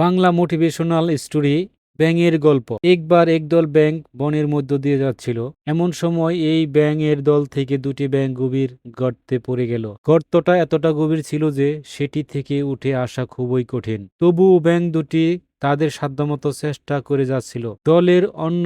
Bangla motivational story ব্যাঙের গল্প। একবার একদল ব্যাঙ বনের মধ্য দিয়ে যাচ্ছিল। এমন সময় এই ব্যাঙের দল থেকে দুটি ব্যাঙ গভীর গর্তে পড়ে গেল। গর্তটা এতটা গভীর ছিল যে সেটি থেকে উঠে আসা খুবই কঠিন। তবু ব্যাঙ দুটি তাদের সাধ্যমতো চেষ্টা করে যাচ্ছিল। দলের অন্য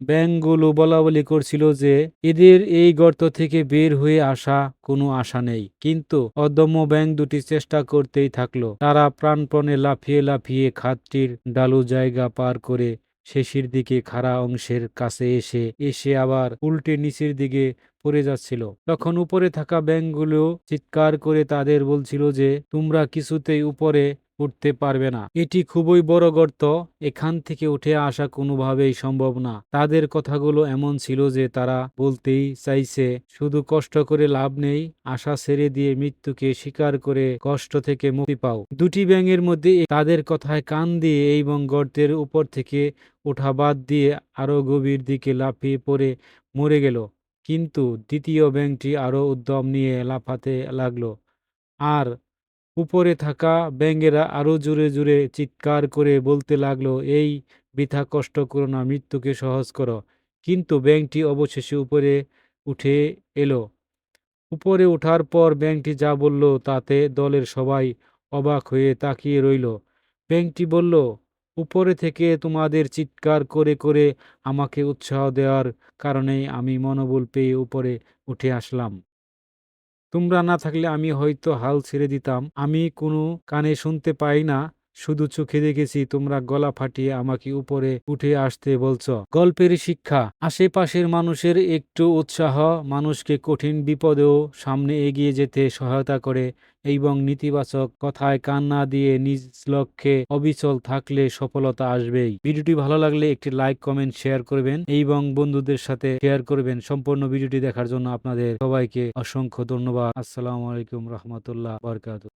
ব্যাঙগুলো বলাবলি করছিল যে, এদের এই গর্ত থেকে বের হয়ে আসা কোনো আশা নেই। কিন্তু অদম্য ব্যাঙ দুটি চেষ্টা করতেই থাকল। তারা প্রাণপণে লাফিয়ে লাফিয়ে খাতটির ডালু জায়গা পার করে শেষের দিকে খাড়া অংশের কাছে এসে এসে আবার উল্টে নিচের দিকে পড়ে যাচ্ছিল। তখন উপরে থাকা ব্যাঙগুলো চিৎকার করে তাদের বলছিল যে, তোমরা কিছুতেই উপরে উঠতে পারবে না। এটি খুবই বড় গর্ত, এখান থেকে উঠে আসা কোনোভাবেই সম্ভব না। তাদের কথাগুলো এমন ছিল যে তারা বলতেই চাইছে, শুধু কষ্ট করে লাভ নেই, আশা ছেড়ে দিয়ে মৃত্যুকে স্বীকার করে কষ্ট থেকে মুক্তি পাও। দুটি ব্যাঙের মধ্যে তাদের কথায় কান দিয়ে এবং গর্তের উপর থেকে ওঠা বাদ দিয়ে আরও গভীর দিকে লাফিয়ে পড়ে মরে গেল। কিন্তু দ্বিতীয় ব্যাঙটি আরও উদ্যম নিয়ে লাফাতে লাগল। আর উপরে থাকা ব্যাঙেরা আরও জোরে জোরে চিৎকার করে বলতে লাগল, এই বৃথা কষ্ট করো না, মৃত্যুকে সহজ করো। কিন্তু ব্যাঙটি অবশেষে উপরে উঠে এলো। উপরে ওঠার পর ব্যাঙটি যা বলল তাতে দলের সবাই অবাক হয়ে তাকিয়ে রইল। ব্যাঙটি বলল, উপরে থেকে তোমাদের চিৎকার করে করে আমাকে উৎসাহ দেওয়ার কারণেই আমি মনোবল পেয়ে উপরে উঠে আসলাম। তোমরা না থাকলে আমি হয়তো হাল ছেড়ে দিতাম। আমি কোনো কানে শুনতে পাই না। শুধু চোখে দেখেছি, তোমরা গলা ফাটিয়ে আমাকে উপরে উঠে আসতে বলছ। গল্পের শিক্ষা, আশেপাশের মানুষের একটু উৎসাহ, মানুষকে কঠিন বিপদেও সামনে এগিয়ে যেতে সহায়তা করে এবং নেতিবাচক কথায় কান না দিয়ে নিজ লক্ষ্যে অবিচল থাকলে সফলতা আসবেই। ভিডিওটি ভালো লাগলে একটি লাইক, কমেন্ট, শেয়ার করবেন এবং বন্ধুদের সাথে শেয়ার করবেন। সম্পূর্ণ ভিডিওটি দেখার জন্য আপনাদের সবাইকে অসংখ্য ধন্যবাদ। আসসালামু আলাইকুম রহমতুল্লাহ বরকাত